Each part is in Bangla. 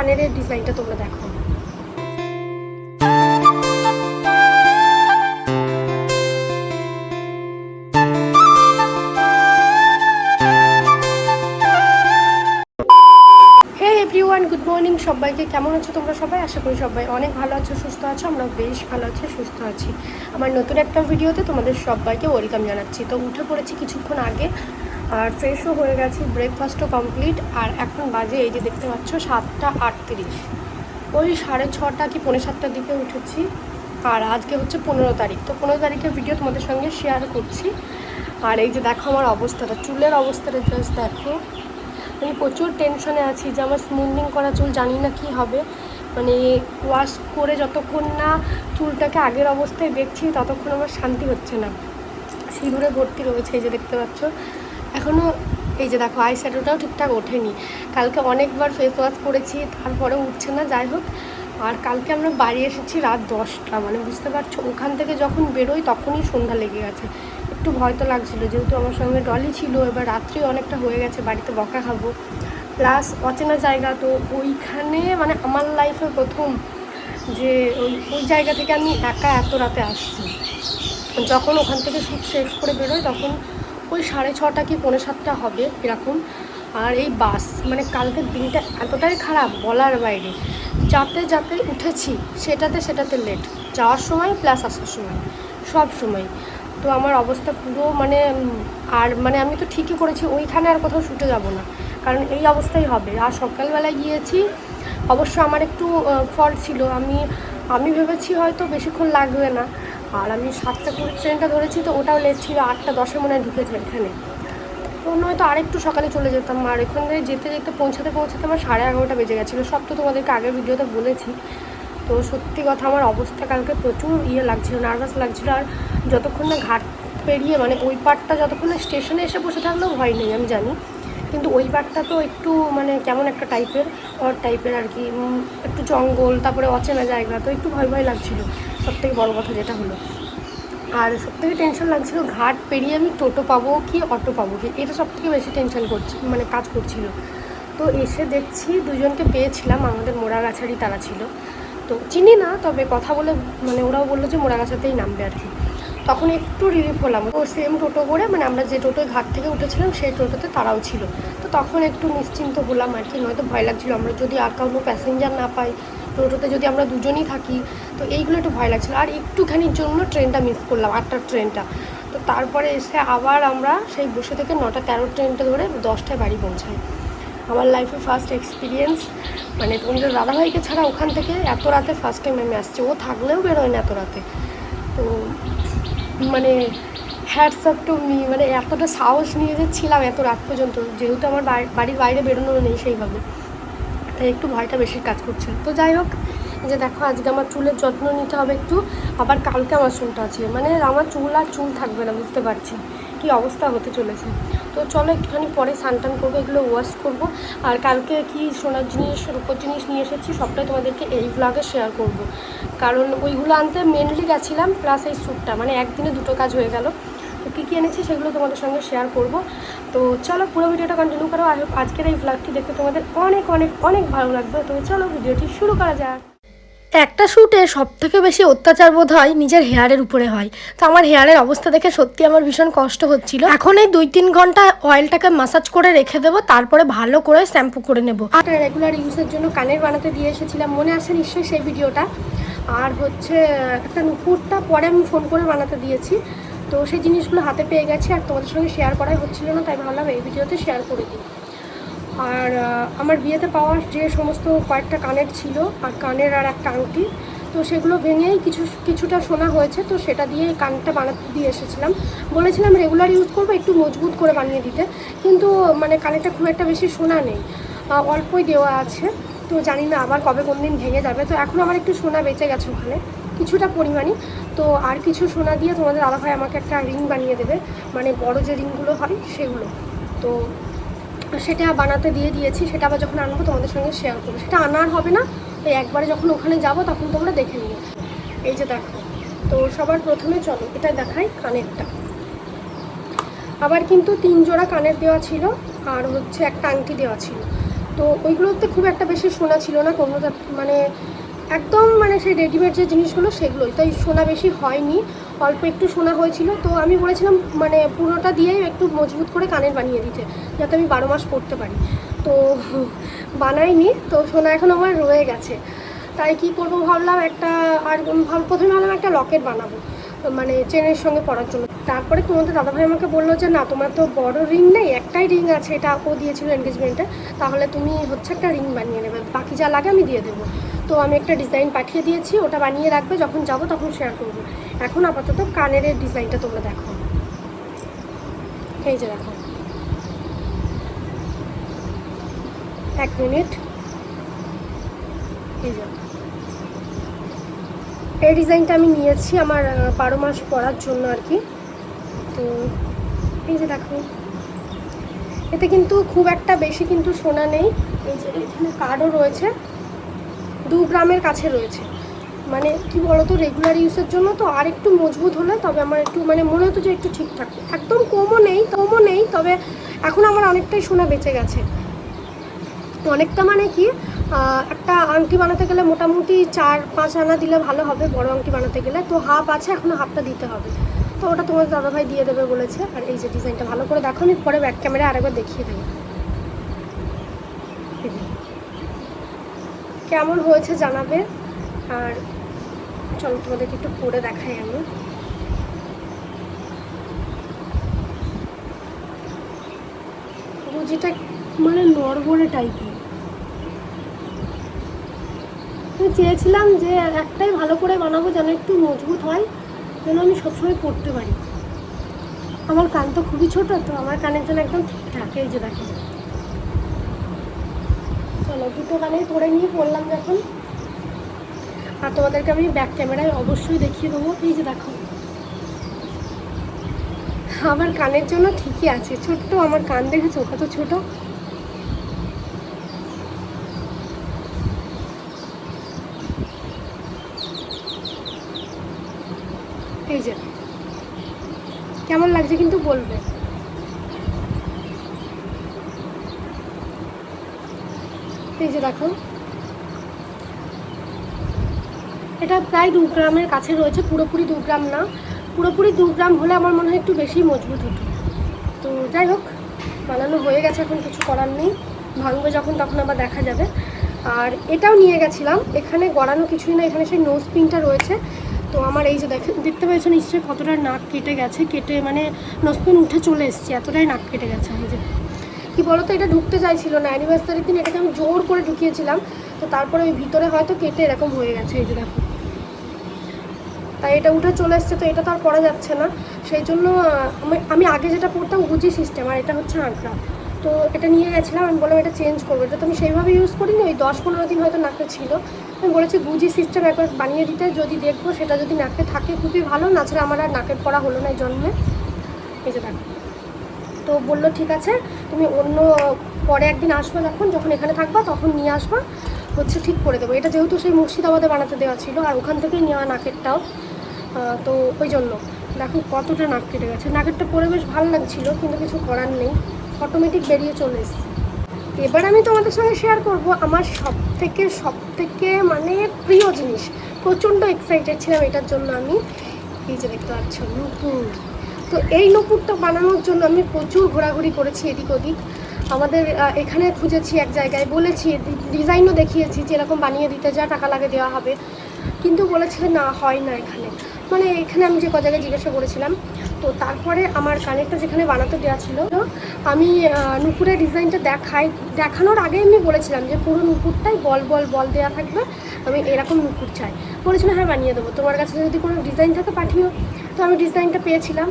কানের এর ডিজাইনটা তোমরা দেখো। গুড মর্নিং সবাইকে। কেমন আছো তোমরা সবাই? আশা করি সবাই অনেক ভালো আছো, সুস্থ আছো। আমরা বেশ ভালো আছি, সুস্থ আছি। আমার নতুন একটা ভিডিওতে তোমাদের সবাইকে ওয়েলকাম জানাচ্ছি। তো উঠে পড়েছি কিছুক্ষণ আগে। আর ফ্রেশও হয়ে গেছি ব্রেকফাস্টও কমপ্লিট আর এখন বাজে এই যে দেখতে পাচ্ছ সাতটা আটত্রিশ। ওই সাড়ে ছটা কি পৌনে সাতটার দিকে উঠেছি, আর আজকে হচ্ছে পনেরো তারিখ। তো পনেরো তারিখের ভিডিও তোমাদের সঙ্গে শেয়ার করছি। আর এই যে দেখো আমার অবস্থাটা, চুলের অবস্থাটা জাস্ট দেখো। আমি প্রচুর টেনশনে আছি যে আমার স্মুথনিং করা চুল জানি না কি হবে। মানে ওয়াশ করে যতক্ষণ না চুলটাকে আগের অবস্থায় দেখছি, ততক্ষণ আমার শান্তি হচ্ছে না। সিঁদুরে ভর্তি রয়েছে এই যে দেখতে পাচ্ছ। এখনও এই যে দেখো আই শ্যাডোটাও ঠিকঠাক ওঠেনি। কালকে অনেকবার ফেস ওয়াশ করেছি তারপরে উঠছে না, যাই হোক। আর কালকে আমরা বাড়ি এসেছি রাত দশটা মানে বুঝতে পারছ? ওখান থেকে যখন বেরোই তখনই সন্ধ্যা লেগে গেছে। একটু ভয় তো লাগছিল, যেহেতু আমার সঙ্গে ডলি ছিল, এবার রাত্রি অনেকটা হয়ে গেছে, বাড়িতে বকা খাব। প্লাস অচেনা জায়গা, তো ওইখানে মানে আমার লাইফে প্রথম যে ওই ওই জায়গা থেকে আমি একা এত রাতে আসছি। যখন ওখান থেকে শ্যুট শেষ করে বেরোই, তখন ওই সাড়ে ছটা কি পৌনে সাতটা হবে এরকম। আর এই বাস মানে কালকের দিনটা এতটাই খারাপ বলার বাইরে। যাতে যাতে উঠেছি, সেটাতে সেটাতে লেট যাওয়ার সময় প্লাস আসার সময়, সব সময়। তো আমার অবস্থা পুরো মানে আর মানে আমি তো ঠিকই করেছি, ওইখানে আর কোথাও ছুটে যাব না। কারণ এই অবস্থাই হবে। আর সকালবেলায় গিয়েছি, অবশ্য আমার একটু ফল্ট ছিল। আমি আমি ভেবেছি হয়তো বেশিক্ষণ লাগবে না। আর আমি সাতটা কুড়ি ট্রেনটা ধরেছি, তো ওটাও লেট ছিল, আটটা, দশে মনে হয় ঢুকেছে এখানে। তো নয়তো আরেকটু সকালে চলে যেতাম, আর এখান থেকে যেতে যেতে পৌঁছাতে পৌঁছাতে আমার সাড়ে এগারোটা বেজে গেছিল। সব তো তোমাদেরকে আগের ভিডিওতে বলেছি। তো সত্যি কথা আমার অবস্থা কালকে প্রচুর ইয়ে লাগছিল নার্ভাস লাগছিল, আর যতক্ষণ না ঘাট পেরিয়ে মানে ওই পার্টটা যতক্ষণ না স্টেশনে এসে বসে থাকলেও ভয় নেই, আমি জানি। কিন্তু ওই পার্টটা তো একটু মানে কেমন একটা টাইপের অর টাইপের আর কি একটু জঙ্গল, তারপরে অচেনা জায়গা, তো একটু ভয় ভয় লাগছিল। সব থেকে বড়ো কথা যেটা হলো, আর সব থেকে টেনশন লাগছিল ঘাট পেরিয়ে আমি টোটো পাবো কি অটো পাবো কি, এটা সব থেকে বেশি টেনশন করছি মানে কাজ করছিল। তো এসে দেখছি দুজনকে পেয়েছিলাম, আমাদের মোড়াগাছারই তারা ছিল। তো চিনি না, তবে কথা বলে মানে ওরাও বলল যে মোড়াগাছাতেই নামবে আর কি। তখন একটু রিলিফ হলাম। ও সেম টোটো করে মানে আমরা যে টোটোয় ঘাট থেকে উঠেছিলাম, সেই টোটোতে তারাও ছিল। তো তখন একটু নিশ্চিন্ত হলাম আর কি, নয়তো ভয় লাগছিল। আমরা যদি আর কাউকে প্যাসেঞ্জার না পাই টোটোতে যদি আমরা দুজনই থাকি, তো এইগুলো একটু ভয় লাগছিল। আর একটুখানির জন্য ট্রেনটা মিস করলাম আটটার ট্রেনটা। তো তারপরে এসে আবার আমরা সেই বসে থেকে নটা তেরো ট্রেনটা ধরে দশটায় বাড়ি পৌঁছাই। আমার লাইফে ফার্স্ট এক্সপিরিয়েন্স মানে তোমাদের দাদাভাইকে ছাড়া ওখান থেকে এত রাতে ফার্স্ট টাইম আমি আসছি। ও থাকলেও বেরোয় না এত রাতে। তো মানে হ্যাটস আপ টু মি মানে এতটা সাহস নিয়ে যে ছিলাম এত রাত পর্যন্ত। যেহেতু আমার বাড়ি- বাড়ির বাইরে বেরোনো নেই সেইভাবে। তাই একটু ভয়টা বেশি কাজ করছিল তো যাই হোক যে দেখো, আজকে আমার চুলের যত্ন নিতে হবে একটু, আবার কালকে আমার চুলটা আছে। মানে আমার চুল আর চুল থাকবে না, বুঝতে পারছি। কি অবস্থা হতে চলেছে। তো চলো একটুখানি পরে স্নান করব, এগুলো ওয়াশ করব। আর কালকে কি সোনার জিনিস, রূপোর জিনিস নিয়ে এসেছি, সবটাই তোমাদেরকে এই ব্লগে শেয়ার করব। কারণ ওইগুলো আনতে মেনলি গেছিলাম প্লাস এই স্যুটটা মানে একদিনে দুটো কাজ হয়ে গেল। তো কী কী এনেছি সেগুলো তোমাদের সঙ্গে শেয়ার করব। তো চলো পুরো ভিডিওটা কন্টিনিউ করো। হোপ আজকের এই ব্লগটি দেখতে তোমাদের অনেক অনেক অনেক ভালো লাগবে। তো চলো ভিডিওটি শুরু করা যাক। একটা শ্যুটে সব থেকে বেশি অত্যাচার বোধ হয় নিজের হেয়ারের উপরে হয়। তো আমার হেয়ারের অবস্থা দেখে সত্যি আমার ভীষণ কষ্ট হচ্ছিল। এখন এই দুই তিন ঘণ্টা অয়েলটাকে মাসাজ করে রেখে দেবো তারপরে ভালো করে শ্যাম্পু করে নেব। আর রেগুলার ইউজের জন্য কানের বানাতে দিয়ে এসেছিলাম। মনে আছে নিশ্চয়ই সেই ভিডিওটা? আর হচ্ছে একটা নুপুরটা পরে আমি ফোন করে বানাতে দিয়েছি। তো সেই জিনিসগুলো হাতে পেয়ে গেছি আর তোমাদের সঙ্গে শেয়ার করাই হচ্ছিল না, তাই ভাবলাম এই ভিডিওতে শেয়ার করে দিই। আর আমার বিয়েতে পাওয়া যে সমস্ত কয়েকটা কানের ছিল, আর কানের আর একটা আংটি, তো সেগুলো ভেঙেই কিছু, কিছুটা সোনা হয়েছে, তো সেটা দিয়ে কানটা বানাতে দিয়ে এসেছিলাম। বলেছিলাম রেগুলার ইউজ করব, একটু মজবুত করে বানিয়ে দিতে, কিন্তু মানে কানেরটা খুব একটা বেশি সোনা নেই অল্পই দেওয়া আছে, তো জানি না আবার কবে কোন দিন ভেঙে যাবে, তো এখন আমার একটু সোনা বেঁচে গেছে ওখানে। কিছুটা পরিমাণই। তো আর কিছু সোনা দিয়ে তোমাদের দাদাভাই আমাকে একটা রিং বানিয়ে দেবে। মানে বড় যে রিংগুলো হয় সেগুলো। তো সেটা বানাতে দিয়ে দিয়েছি, সেটা আবার যখন আনব তোমাদের সঙ্গে শেয়ার করব। সেটা আনার হবে না ওই একবারে যখন ওখানে যাব তখন তোমরা দেখে নিও। এই যে দেখো, তো সবার প্রথমে চলো, এটা দেখাই কানেরটা। আবার কিন্তু তিন জোড়া কানের দেওয়া ছিল, আর হচ্ছে একটা আংটি দেওয়া ছিল। তো তো ওইগুলোতে খুব একটা বেশি সোনা ছিল না, কোনো মানে একদম মানে সেই রেডিমেড যে জিনিসগুলো সেগুলোই। তাই সোনা বেশি হয়নি, অল্প একটু সোনা হয়েছিল। তো আমি বলেছিলাম মানে পুরোটা দিয়েই একটু মজবুত করে কানের বানিয়ে দিতে, যাতে আমি বারো মাস পরতে পারি। তো বানাইনি, তো সোনা এখন আমার রয়ে গেছে। তাই কি করব ভাবলাম একটা, আর প্রথমে ভাবলাম একটা লকেট বানাবো মানে চেনের সঙ্গে পড়ার জন্য। তারপরে তোমাদের দাদাভাই আমাকে বলল যে, না, তোমার তো বড় রিং নেই, একটাই রিং আছে, এটা ও দিয়েছিল এনগেজমেন্টে তাহলে তুমি হচ্ছে একটা রিং বানিয়ে নেবে, বাকি যা লাগে আমি দিয়ে দেবো। তো আমি একটা ডিজাইন পাঠিয়ে দিয়েছি, ওটা বানিয়ে রাখবে, যখন যাব তখন শেয়ার করব। এখন আপাতত কানের এই ডিজাইনটা তোমরা দেখো। এই যে দেখো। এক মিনিট। এই যে। এই ডিজাইনটা আমি নিয়েছি আমার বারো মাস পরার জন্য আর কি। তো, এই যে দেখো। এতে কিন্তু খুব একটা বেশি কিন্তু সোনা নেই। এই যে এখানে কার্ডও রয়েছে। দু গ্রামের কাছে রয়েছে। মানে কি বলতো রেগুলার ইউজের জন্য তো আর একটু মজবুত হলে তবে আমার একটু মানে মনে হতো যে একটু ঠিকঠাক একদম কমও নেই কমও নেই, তবে এখন আমার অনেকটাই সোনা বেঁচে গেছে। অনেকটা মানে কি একটা আংটি বানাতে গেলে মোটামুটি চার, পাঁচ আনা দিলে ভালো হবে, বড় আংটি বানাতে গেলে। তো হাফ আছে, এখনও হাফটা দিতে হবে। তো ওটা তোমার দাদাভাই দিয়ে দেবে বলেছে। আর এই যে ডিজাইনটা ভালো করে দেখো, আমি পরে ব্যাক ক্যামেরায় আরেকবার দেখিয়ে দেবো। কেমন হয়েছে জানাবে? আর চলো তোমাদেরকে একটু পরে দেখাই আমি। রুজিটা মানে নড়বড়ে টাইপের চেয়েছিলাম যে একটাই ভালো করে বানাবো যেন একটু মজবুত হয়। যেন আমি সবসময় পড়তে পারি। আমার কান তো খুবই ছোটো, তো আমার কানের জন্য একদম ঠিকঠাক এই যে দেখো চলো, দুটো কানেই পরে নিয়ে পড়লাম যখন। আর তোমাদেরকে আমি ব্যাক ক্যামেরায় অবশ্যই দেখিয়ে দেবো। এই যে দেখো। আমার কানের জন্য ঠিকই আছে, ছোট্ট আমার কান দেখেছ? কত ছোট? এই যে। কেমন লাগছে কিন্তু বলবে? এই যে দেখো। এটা প্রায় দু গ্রামের কাছে রয়েছে, পুরোপুরি দু গ্রাম না। পুরোপুরি দু গ্রাম হলে আমার মনে হয় একটু বেশি মজবুত হতো। তো যাই হোক, বানানো হয়ে গেছে এখন, কিছু করার নেই। ভাঙবে যখন, তখন আবার দেখা যাবে। আর এটাও নিয়ে গেছিলাম। এখানে গড়ানো কিছুই না, এখানে সেই নোজ পিনটা রয়েছে। তো আমার এই যে দেখে দেখতে পেয়েছ নিশ্চয়ই কতটা নাক কেটে গেছে, কেটে মানে নোজপিন উঠে চলে এসছে, এতটাই নাক কেটে গেছে, এই যে। কি বলতো, এটা ঢুকতে চাইছিল না অ্যানিভার্সারির দিন এটাকে আমি জোর করে ঢুকিয়েছিলাম, তো তারপরে ওই ভিতরে হয়তো কেটে এরকম হয়ে গেছে, এই যে দেখো। তাই এটা উঠে চলে এসছে, তো এটা তো আর পরা যাচ্ছে না, সেই জন্য আমি- আগে যেটা পড়তাম গুজি সিস্টেম আর এটা হচ্ছে আঁকড়া তো এটা নিয়ে গেছিলাম, আমি বললাম এটা চেঞ্জ করব। এটা তো আমি সেইভাবে ইউজ করিনি, ওই দশ পনেরো দিন হয়তো নাকে ছিল। আমি বলেছি গুজি সিস্টেম একবার বানিয়ে দিতে, যদি দেখব সেটা যদি নাকে থাকে খুবই ভালো, না ছাড়া আমার আর নাকের পড়া হলো না এই জন্মে। এই দেখো। তো বলল, ঠিক আছে, তুমি অন্য, পরে একদিন আসবে যখন যখন এখানে থাকবা তখন নিয়ে আসবা। হচ্ছে ঠিক করে দেবো। এটা যেহেতু সেই মুর্শিদাবাদে বানাতে দেওয়া ছিল, আর ওখান থেকেই নেওয়া নাকেরটাও। তো ওই জন্য। দেখো কতটা নাক কেটে গেছে। নাকেরটা পরে বেশ ভালো লাগছিল, কিন্তু কিছু করার নেই। অটোমেটিক বেরিয়ে চলে এসেছে। এবার আমি তোমাদের সঙ্গে শেয়ার করব আমার সব থেকে সব থেকে মানে প্রিয় জিনিস। প্রচণ্ড এক্সাইটেড ছিলাম এটার জন্য আমি। এই যে দেখতে পাচ্ছ, নুপুর। তো এই নুপুরটা বানানোর জন্য আমি প্রচুর ঘোরাঘুরি করেছি এদিক ওদিক। আমাদের এখানে খুঁজেছি এক জায়গায়, বলেছি ডিজাইনও দেখিয়েছি যে এরকম বানিয়ে দিতে যা টাকা লাগে দেওয়া হবে। কিন্তু বলেছে না, হয় না এখানে। মানে এখানে আমি যে ক জায়গায় জিজ্ঞাসা করেছিলাম, তো তারপরে আমার কানেরটা যেখানে বানাতে দেওয়া ছিল, আমি নুপুরের ডিজাইনটা দেখাই, দেখানোর আগে আমি বলেছিলাম যে পুরো নুপুরটাই বল বল বল দেওয়া থাকবে, আমি এরকম নুপুর চাই। বলেছিল হ্যাঁ বানিয়ে দেবো। তোমার কাছে যদি কোনো ডিজাইন থাকে, পাঠিও। তো আমি ডিজাইনটা পেয়েছিলাম।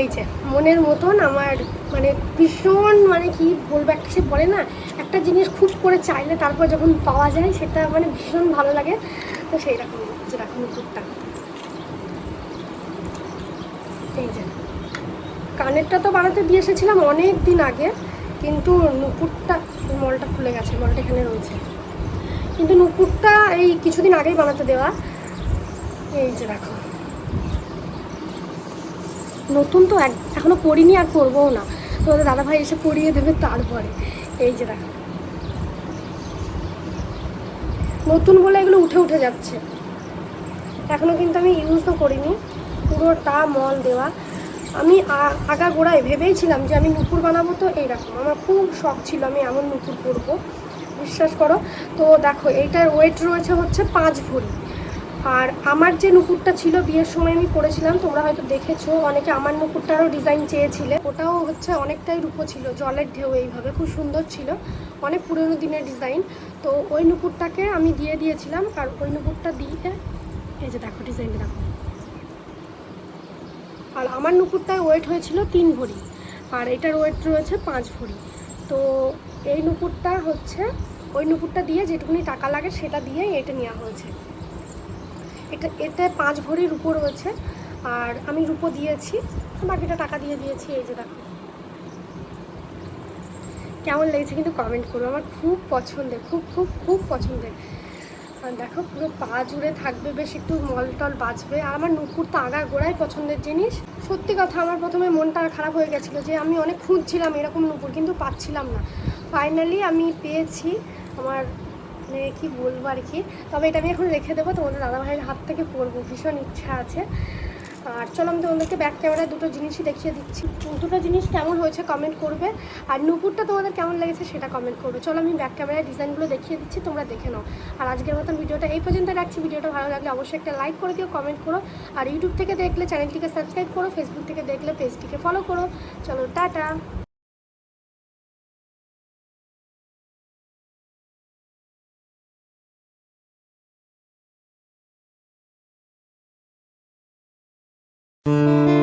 এই যে, মনের মতন আমার মানে ভীষণ মানে কি বলব, একটা সে বলে না, একটা জিনিস খুব করে চাইলে তারপর যখন পাওয়া যায়, সেটা মানে ভীষণ ভালো লাগে। তো সেই রকম যেরকম নুপুরটা। এই যে কানেরটা তো বানাতে দিয়ে এসেছিলাম অনেক দিন আগে, কিন্তু নুপুরটা মলটা খুলে গেছে, মলটা এখানে রয়েছে। কিন্তু নুপুরটা এই কিছুদিন আগেই বানাতে দেওয়া। এই যে রাখো নতুন তো এক এখনও পড়িনি আর পরবও না। তোমাদের দাদাভাই এসে পরিয়ে দেবে তারপরে। এই যে দেখো। নতুন বলে এগুলো উঠে উঠে যাচ্ছে। এখনও কিন্তু আমি ইউজও করিনি। পুরোটা মল দেওয়া। আমি আগা গোড়ায় ভেবেইছিলাম যে আমি নুপুর বানাবো তো এইরকম। আমার খুব শখ ছিল আমি এমন নুপুর পরবো বিশ্বাস করো। তো দেখো, এইটার ওয়েট রয়েছে হচ্ছে পাঁচ ভরি। আর আমার যে নুপুরটা ছিল বিয়ের সময় আমি পরেছিলাম তোমরা হয়তো দেখেছ, অনেকে আমার নুপুরটারও ডিজাইন চেয়েছিলে। ওটাও হচ্ছে অনেকটাই রূপো ছিল, জলের ঢেউ এইভাবে, খুব সুন্দর ছিল। অনেক পুরনো দিনের ডিজাইন তো ওই নুপুরটাকে আমি দিয়ে দিয়েছিলাম, আর ওই নুপুরটা দিয়ে, এই যে দেখো ডিজাইনটা দেখো। আর আমার নুপুরটায় ওয়েট হয়েছিল তিন ভরি, আর এটার ওয়েট রয়েছে পাঁচ ভরি। তো এই নুপুরটা হচ্ছে, ওই নুপুরটা দিয়ে যেটুকুনি টাকা লাগে সেটা দিয়েই এটা নেওয়া হয়েছে। এটা, এতে পাঁচ ভরি রুপো রয়েছে, আর আমি রুপো দিয়েছি, বাকিটা টাকা দিয়ে দিয়েছি, এই যে দেখো। কেমন লেগেছে কিন্তু কমেন্ট করো, আমার খুব পছন্দের, খুব খুব খুব পছন্দের। দেখো, পুরো পা জুড়ে থাকবে, বেশ একটু মল টল বাজবে। আর আমার নুপুর তো আগা গোড়াই পছন্দের জিনিস। সত্যি কথা, আমার প্রথমে মনটা খারাপ হয়ে গেছিল যে আমি অনেক খুঁজছিলাম এরকম নুপুর, কিন্তু পাচ্ছিলাম না। ফাইনালি আমি পেয়েছি আমার মানে কি বলব আর কি? তবে এটা আমি এখন রেখে দেবো, তোমাদের দাদাভাইয়ের হাত থেকে পরবো ভীষণ ইচ্ছা আছে। আর চলো আমি তোমাদেরকে ব্যাক ক্যামেরায় দুটো জিনিসই দেখিয়ে দিচ্ছি। দুটো জিনিস কেমন হয়েছে কমেন্ট করবে। আর নুপুরটা তোমাদের কেমন লেগেছে সেটা কমেন্ট করবে। চলো আমি ব্যাক ক্যামেরায় ডিজাইনগুলো দেখিয়ে দিচ্ছি, তোমরা দেখে নাও। আর আজকের মতন ভিডিওটা এই পর্যন্ত রাখছি। ভিডিওটা ভালো লাগলে অবশ্যই একটা লাইক করে দিও কমেন্ট করো। আর ইউটিউব থেকে দেখলে চ্যানেলটিকে সাবস্ক্রাইব করো ফেসবুক থেকে দেখলে পেজটিকে ফলো করো। চলো, টাটা! Música